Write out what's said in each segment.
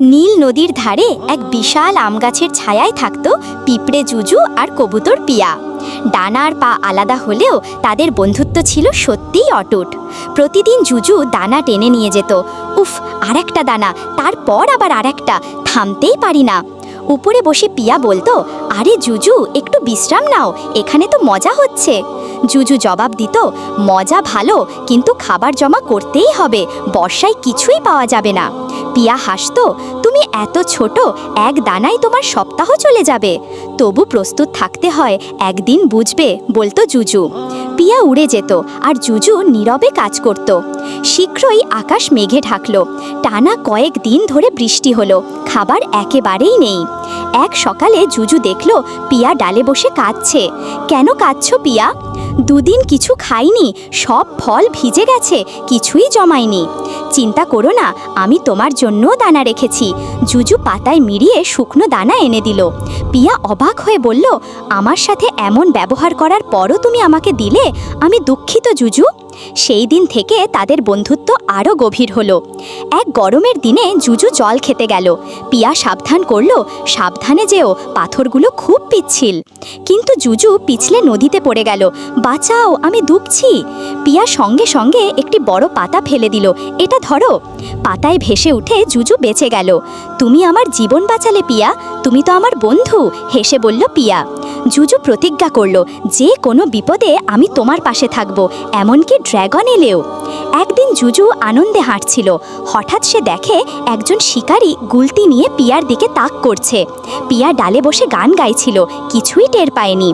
নীল নদীর ধারে এক বিশাল আম গাছের ছায়ায় থাকতো পিঁপড়ে জুজু আর কবুতর পিয়া। ডানার পা আলাদা হলেও তাদের বন্ধুত্ব ছিল সত্যিই অটুট। প্রতিদিন জুজু দানা টেনে নিয়ে যেত। উফ আর একটা দানা, তারপর আবার আর একটা থামতেই পারি না। উপরে বসে পিয়া বলতো, আরে জুজু, একটু বিশ্রাম নাও, এখানে তো মজা হচ্ছে। জুজু জবাব দিত, মজা ভালো, কিন্তু খাবার জমা করতেই হবে, বর্ষায় কিছুই পাওয়া যাবে না। পিয়া হাসতো তুমি এত ছোট, এক দানায় তোমার সপ্তাহ চলে যাবে। তবু প্রস্তুত থাকতে হয়, একদিন বুঝবে, বলতো জুজু। পিয়া উড়ে যেত, আর জুজু নীরবে কাজ করত। শীঘ্রই আকাশ মেঘে ঢাকল। টানা কয়েক দিন ধরে বৃষ্টি হলো, খাবার একেবারেই নেই। এক সকালে জুজু দেখল, পিয়া ডালে বসে কাঁদছে। কেন কাঁদছ পিয়া? দুদিন কিছু খাইনি, সব ফল ভিজে গেছে, কিছুই জমায়নি। চিন্তা করো না, আমি তোমার জন্যও দানা রেখেছি। জুজু পাতায় মিড়িয়ে শুকনো দানা এনে দিল। পিয়া অবাক হয়ে বলল, আমার সাথে এমন ব্যবহার করার পরও তুমি আমাকে দিলে? আমি দুঃখিত, জুজু। সেই দিন থেকে তাদের বন্ধুত্ব আরও গভীর হলো। এক গরমের দিনে জুজু জল খেতে গেল। পিয়া সাবধান করল, সাবধানে যেও, পাথরগুলো খুব পিচ্ছিল। কিন্তু জুজু পিছলে নদীতে পড়ে গেল, বাঁচাও, আমি দুঃখছি পিয়া সঙ্গে সঙ্গে একটি বড় পাতা ফেলে দিল। এটা ধরো। পাতায় ভেসে উঠে জুজু বেঁচে গেল। তুমি আমার জীবন বাঁচালে পিয়া, তুমি তো আমার বন্ধু, হেসে বলল পিয়া। জুজু প্রতিজ্ঞা করল, যে কোনো বিপদে আমি তোমার পাশে থাকব, এমনকি ড্র্যাগন এলেও। একদিন জুজু আনন্দে হাঁটছিল। হঠাৎ সে দেখে একজন শিকারী গুলতি নিয়ে পিয়ার দিকে তাক করছে। পিয়া ডালে বসে গান গাইছিল, কিছুই টের পায়নি।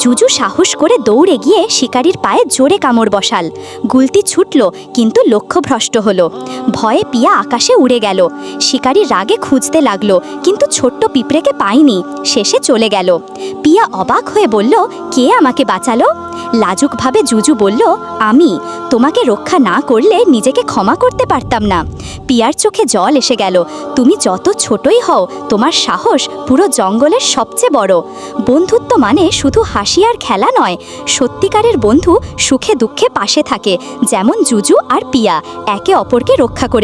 জুজু সাহস করে দৌড়ে গিয়ে শিকারীর পায়ে জোরে কামড় বসাল। গুলতি ছুটল, কিন্তু লক্ষ্যভ্রষ্ট হলো। ভয়ে পিয়া আকাশে উড়ে গেল। শিকারি রাগে খুঁজতে লাগল, কিন্তু ছোট্ট পিঁপড়েকে পায়নি। শেষে চলে গেল। পিয়া অবাক হয়ে বলল, কে আমাকে বাঁচালো? লাজুকভাবে জুজু বলল, আমি, তোমাকে রক্ষা না করলে নিজেকে ক্ষমা করতে পারতাম না। পিয়ার চোখে জল এসে গেল। তুমি যত ছোটই হও, তোমার সাহস পুরো জঙ্গলের সবচেয়ে বড়। বন্ধুত্ব মানে শুধু হাসি আর খেলা নয়, সত্যিকারের বন্ধু সুখে দুঃখে পাশে থাকে, যেমন জুজু আর পিয়া একে অপরকে রক্ষা করে